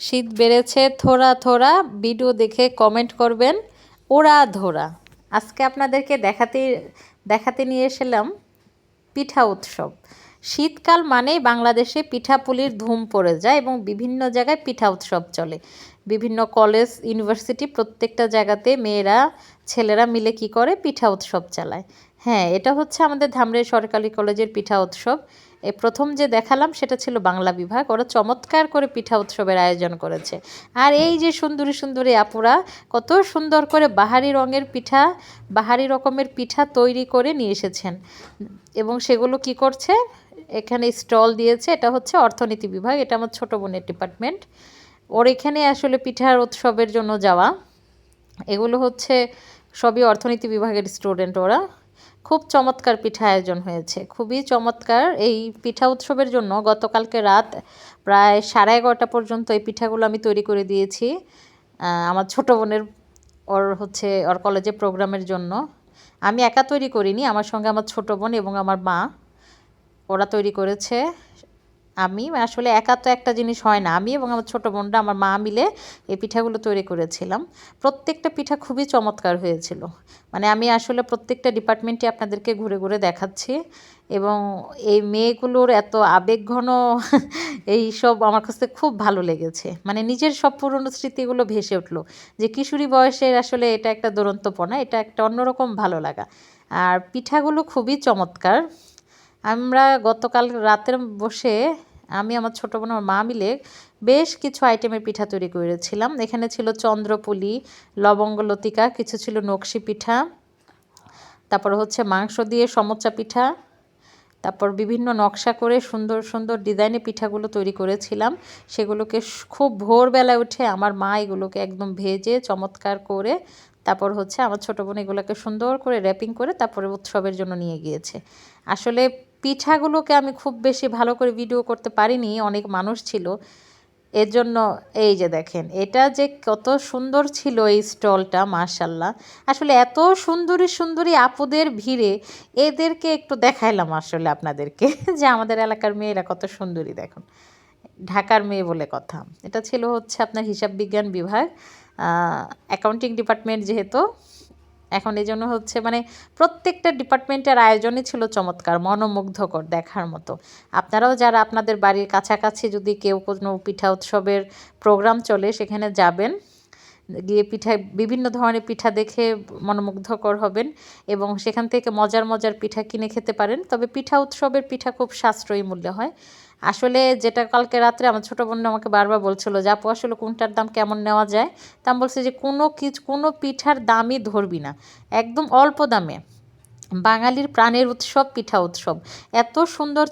শীত বেড়েছে, থোড়া থোড়া ভিডিও দেখে কমেন্ট করবেন। ওরা ধরা আজকে আপনাদেরকে দেখাতে দেখাতে নিয়ে এসেলাম পিঠা উৎসব। শীতকাল মানেই বাংলাদেশে পিঠাপুলির ধুম পড়ে যায় এবং বিভিন্ন জায়গায় পিঠা উৎসব চলে। বিভিন্ন কলেজ ইউনিভার্সিটি প্রত্যেকটা জায়গাতে মেয়েরা, ছেলেরা মিলে কি করে পিঠা উৎসব চালায়। হ্যাঁ এটা হচ্ছে আমাদের ধামরাই সরকারি কলেজের পিঠা উৎসব। এ প্রথম যে দেখালাম সেটা ছিল বাংলা বিভাগ। ওরা চমৎকার করে পিঠা উৎসবের আয়োজন করেছে। আর এই যে সুন্দরী সুন্দরী আপুরা, কত সুন্দর করে বাহারি রঙের পিঠা, বাহারি রকমের পিঠা তৈরি করে নিয়ে এসেছেন। এবং সেগুলো কি করছে? এখানে স্টল দিয়েছে। এটা হচ্ছে অর্থনীতি বিভাগ। এটা আমার ছোটো বোনের ডিপার্টমেন্ট। ওর এখানে আসলে পিঠার উৎসবের জন্য যাওয়া। এগুলো হচ্ছে সবই অর্থনীতি বিভাগের স্টুডেন্ট ওরা। খুব চমৎকার পিঠা আয়োজন হয়েছে। খুবই চমৎকার এই পিঠা উৎসবের জন্য গতকালকে রাত প্রায় সাড়ে এগারোটা পর্যন্ত এই পিঠাগুলো আমি তৈরি করে দিয়েছি। আমার ছোটো বোনের ওর হচ্ছে, ওর কলেজে প্রোগ্রামের জন্য। আমি একা তৈরি করিনি, আমার সঙ্গে আমার ছোটো বোন এবং আমার মা, ওরা তৈরি করেছে। আমি আসলে একা তো একটা জিনিস হয় না। আমি এবং আমার ছোটো বোনটা আমার মা মিলে এই পিঠাগুলো তৈরি করেছিলাম। প্রত্যেকটা পিঠা খুবই চমৎকার হয়েছিল। মানে আমি আসলে প্রত্যেকটা ডিপার্টমেন্টে আপনাদেরকে ঘুরে ঘুরে দেখাচ্ছি এবং এই মেয়েগুলোর এত আবেগঘন এই সব আমার কাছে খুব ভালো লেগেছে। মানে নিজের সব পুরনো স্মৃতিগুলো ভেসে উঠল যে কিশোরী বয়সের আসলে এটা একটা দুরন্তপনা, এটা একটা অন্যরকম ভালো লাগা। আর পিঠাগুলো খুবই চমৎকার। আমরা গতকাল রাতের বসে আমি আমার ছোটো বোন, আমার মা মিলে বেশ কিছু আইটেমের পিঠা তৈরি করেছিলাম। এখানে ছিল চন্দ্রপুলি, লবঙ্গ লতিকা, কিছু ছিল নকশি পিঠা, তারপর হচ্ছে মাংস দিয়ে সমচা পিঠা, তারপর বিভিন্ন নকশা করে সুন্দর সুন্দর ডিজাইনে পিঠাগুলো তৈরি করেছিলাম। সেগুলোকে খুব ভোরবেলায় উঠে আমার মা এগুলোকে একদম ভেজে চমৎকার করে, তারপর হচ্ছে আমার ছোটো বোন এগুলোকে সুন্দর করে র্যাপিং করে তারপরে উৎসবের জন্য নিয়ে গিয়েছে। আসলে পিঠাগুলোকে আমি খুব বেশি ভালো করে ভিডিও করতে পারিনি, অনেক মানুষ ছিল। এর জন্য এই যে দেখেন, এটা যে কত সুন্দর ছিল এই স্টলটা মার্শাল্লাহ আসলে এত সুন্দরী সুন্দরী আপুদের ভিড়ে এদেরকে একটু দেখাইলাম আসলে আপনাদেরকে, যে আমাদের এলাকার মেয়েরা কত সুন্দরী দেখুন। ঢাকার মেয়ে বলে কথা। এটা ছিল হচ্ছে আপনার হিসাব বিজ্ঞান বিভাগ অ্যাকাউন্টিং ডিপার্টমেন্ট যেহেতু। এখন এই জন্য হচ্ছে মানে প্রত্যেকটা ডিপার্টমেন্টের আয়োজনই ছিল চমৎকার, মনোমুগ্ধকর দেখার মতো। আপনারাও যারা আপনাদের বাড়ির কাছাকাছি যদি কেউ কোনো পিঠা উৎসবের প্রোগ্রাম চলে, সেখানে যাবেন। গিয়ে পিঠা, বিভিন্ন ধরনের পিঠা দেখে মনোমুগ্ধকর হবেন এবং সেখান থেকে মজার মজার পিঠা কিনে খেতে পারেন। তবে পিঠা উৎসবের পিঠা খুব সাশ্রয়ী মূল্য হয়। আসলে যেটা কালকে রাত্রে আমার ছোটো বোন আমাকে বারবার বলছিল যে, আপু, আসলে কোনটার দাম কেমন নেওয়া যায়? তা আমি বলছি যে, কোনো কিছু কোনো পিঠার দামই ধরবি না। একদম অল্প দামে। বাঙালির প্রাণের উৎসব, পিঠা উৎসব। এত সুন্দর